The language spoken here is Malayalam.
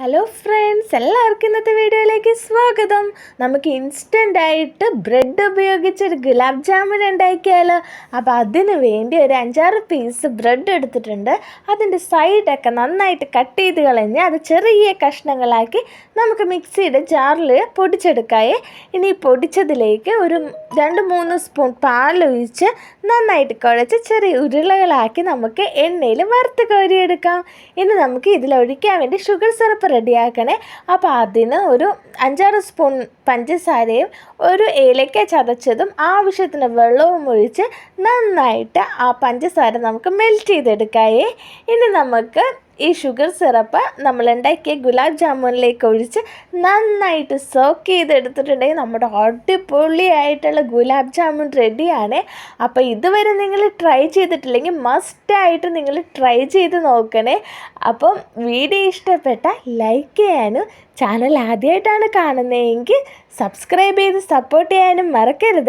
ഹലോ ഫ്രണ്ട്സ് എല്ലാവർക്കും ഇന്നത്തെ വീഡിയോയിലേക്ക് സ്വാഗതം. നമുക്ക് ഇൻസ്റ്റന്റ് ആയിട്ട് ബ്രെഡ് ഉപയോഗിച്ച് ഒരു ഗുലാബ് ജാമുൻ ഉണ്ടാക്കിയാലോ? അപ്പോൾ അതിന് വേണ്ടി ഒരു അഞ്ചാറ് പീസ് ബ്രെഡ് എടുത്തിട്ടുണ്ട്. അതിന്റെ സൈഡൊക്കെ നന്നായിട്ട് കട്ട് ചെയ്ത് കളഞ്ഞ് അത് ചെറിയ കഷ്ണങ്ങളാക്കി നമുക്ക് മിക്സിയുടെ ജാറിൽ പൊടിച്ചെടുക്കായേ. ഇനി പൊടിച്ചതിലേക്ക് ഒരു രണ്ട് മൂന്ന് സ്പൂൺ പാലൊഴിച്ച് നന്നായിട്ട് കുഴച്ച് ചെറിയ ഉരുളകളാക്കി നമുക്ക് എണ്ണയിൽ വറുത്ത് കോരിയെടുക്കാം. ഇനി നമുക്ക് ഇതിലൊഴിക്കാൻ വേണ്ടി ഷുഗർ സിറപ്പ് റെഡിയാക്കണേ. അപ്പോൾ അതിന് ഒരു അഞ്ചാറ് സ്പൂൺ പഞ്ചസാരയും ഒരു ഏലക്ക ചതച്ചതും ആവശ്യത്തിന് വെള്ളവും ഒഴിച്ച് നന്നായിട്ട് ആ പഞ്ചസാര നമുക്ക് മെൽറ്റ് ചെയ്തെടുക്കായേ. ഇനി നമുക്ക് ഈ ഷുഗർ സിറപ്പ് നമ്മൾ ഉണ്ടാക്കിയ ഗുലാബ് ജാമുനിലേക്ക് ഒഴിച്ച് നന്നായിട്ട് സോക്ക് ചെയ്തെടുത്തിട്ടുണ്ടെങ്കിൽ നമ്മുടെ അടിപൊളിയായിട്ടുള്ള ഗുലാബ് ജാമുൻ റെഡിയാണ് അപ്പോൾ ഇതുവരെ നിങ്ങൾ ട്രൈ ചെയ്തിട്ടില്ലെങ്കിൽ മസ്റ്റായിട്ട് നിങ്ങൾ ട്രൈ ചെയ്ത് നോക്കണേ. അപ്പം വീഡിയോ ഇഷ്ടപ്പെട്ട ലൈക്ക് ചെയ്യാനും ചാനൽ ആദ്യമായിട്ടാണ് കാണുന്നതെങ്കിൽ സബ്സ്ക്രൈബ് ചെയ്ത് സപ്പോർട്ട് ചെയ്യാനും മറക്കരുത്.